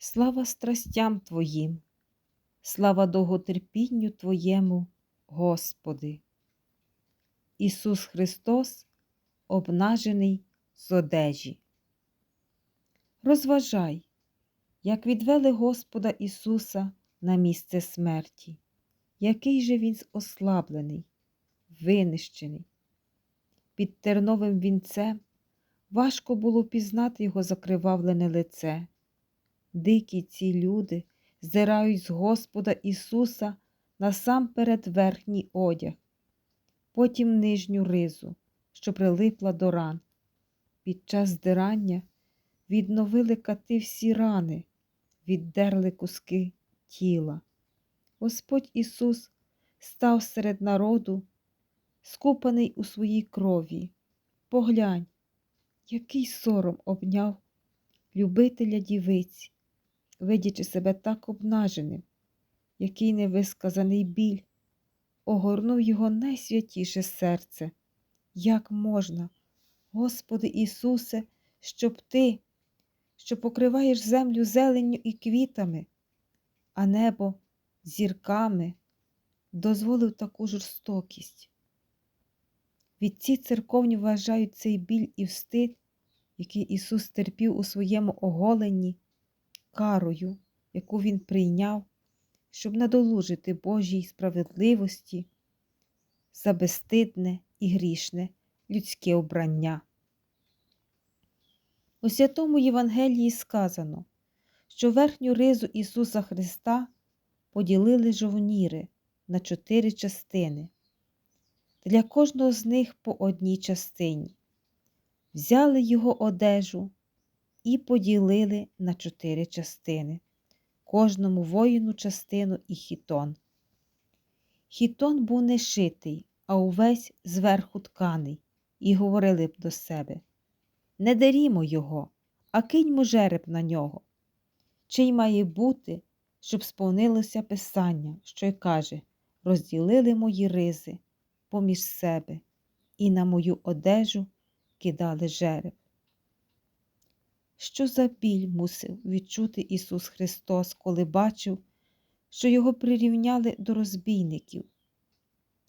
Слава страстям Твоїм, слава довготерпінню Твоєму, Господи. Ісус Христос, обнажений з одежі. Розважай, як відвели Господа Ісуса на місце смерті, який же Він ослаблений, винищений. Під терновим вінцем важко було пізнати його закривавлене лице. Дикі ці люди здирають з Господа Ісуса насамперед верхній одяг, потім нижню ризу, що прилипла до ран. Під час здирання відновили кати всі рани, віддерли куски тіла. Господь Ісус став серед народу, скупаний у своїй крові. Поглянь, який сором обняв любителя дівиць, видячи себе так обнаженим, який невисказаний біль, огорнув його найсвятіше серце. Як можна, Господи Ісусе, щоб Ти, що покриваєш землю зеленню і квітами, а небо зірками, дозволив таку жорстокість. Відці церковні вважають цей біль і встид, який Ісус терпів у своєму оголенні, карою, яку Він прийняв, щоб надолужити Божій справедливості за безстидне і грішне людське обрання. У святому Євангелії сказано, що верхню ризу Ісуса Христа поділили жовніри на чотири частини. Для кожного з них по одній частині. Взяли його одежу і поділили на чотири частини, кожному воїну частину і хітон. Хітон був не шитий, а увесь зверху тканий, і говорили б до себе Не дарімо його, а киньмо жереб на нього. Чий має бути, щоб сповнилося Писання, що й каже розділили мої ризи поміж себе, і на мою одежу кидали жереб. Що за біль мусив відчути Ісус Христос, коли бачив, що Його прирівняли до розбійників,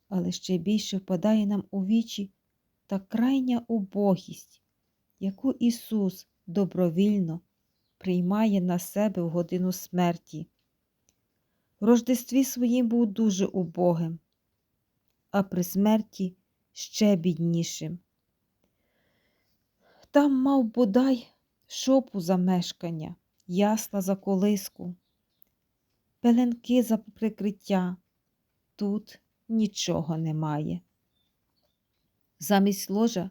але ще більше впадає нам у вічі та крайня убогість, яку Ісус добровільно приймає на себе в годину смерті. В рождестві своїм був дуже убогим, а при смерті ще біднішим. Там мав бодай шопу за мешкання, ясла за колиску, пеленки за прикриття. Тут нічого немає. Замість ложа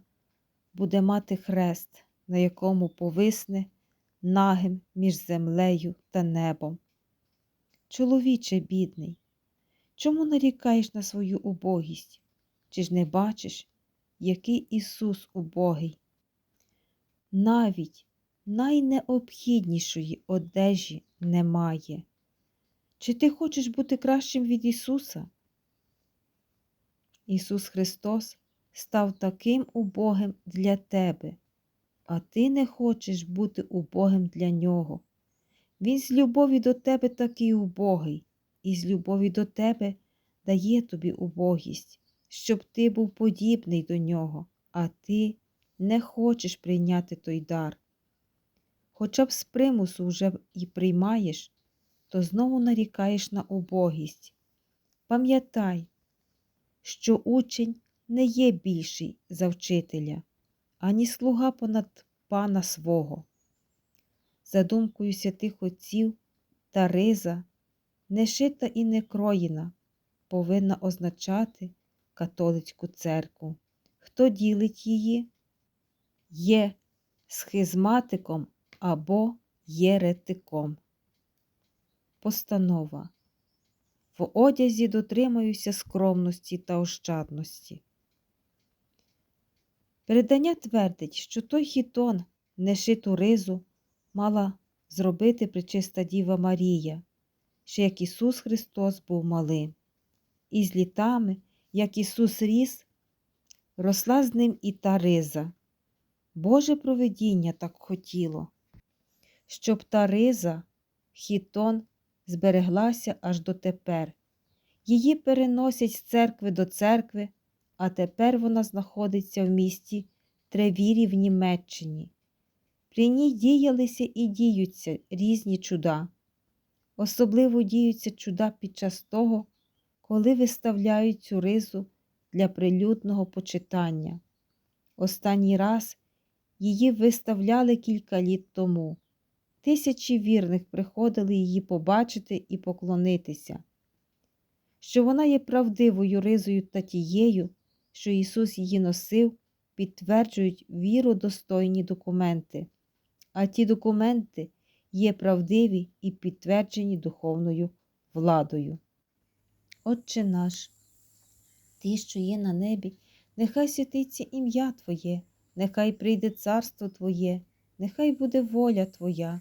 буде мати хрест, на якому повисне нагим між землею та небом. Чоловіче бідний, чому нарікаєш на свою убогість? Чи ж не бачиш, який Ісус убогий? Навіть найнеобхіднішої одежі немає. Чи ти хочеш бути кращим від Ісуса? Ісус Христос став таким убогим для тебе, а ти не хочеш бути убогим для Нього. Він з любові до тебе такий убогий, і з любові до тебе дає тобі убогість, щоб ти був подібний до нього, а ти не хочеш прийняти той дар. Хоча б з примусу вже і приймаєш, то знову нарікаєш на убогість. Пам'ятай, що учень не є більший за вчителя, ані слуга понад пана свого. За думкою святих отців та риза, не шита і не кроєна, повинна означати католицьку церкву. Хто ділить її, є схизматиком або єретиком. Постанова. В одязі дотримаюся скромності та ощадності. Передання твердить, що той хітон, не шиту ризу, мала зробити причиста Діва Марія, ще як Ісус Христос був малим. І з літами, як Ісус ріс, росла з ним і та риза. Боже провидіння так хотіло, щоб та риза Хітон збереглася аж дотепер. Її переносять з церкви до церкви, а тепер вона знаходиться в місті Тревірі в Німеччині. При ній діялися і діються різні чуда. Особливо діються чуда під час того, коли виставляють цю ризу для прилюдного почитання. Останній раз її виставляли кілька літ тому. Тисячі вірних приходили її побачити і поклонитися, що вона є правдивою ризою та тією, що Ісус її носив, підтверджують віродостойні документи, а ті документи є правдиві і підтверджені духовною владою. Отче наш, Ти, що є на небі, нехай святиться ім'я Твоє, нехай прийде царство Твоє, нехай буде воля Твоя,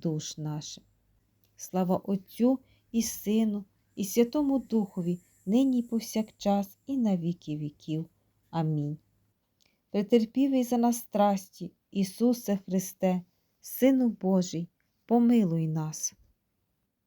душ наших. Слава Отцю і Сину, і Святому Духові, нині і повсякчас, і на віки віків. Амінь. Претерпівий за нас страсті, Ісусе Христе, Сину Божий, помилуй нас.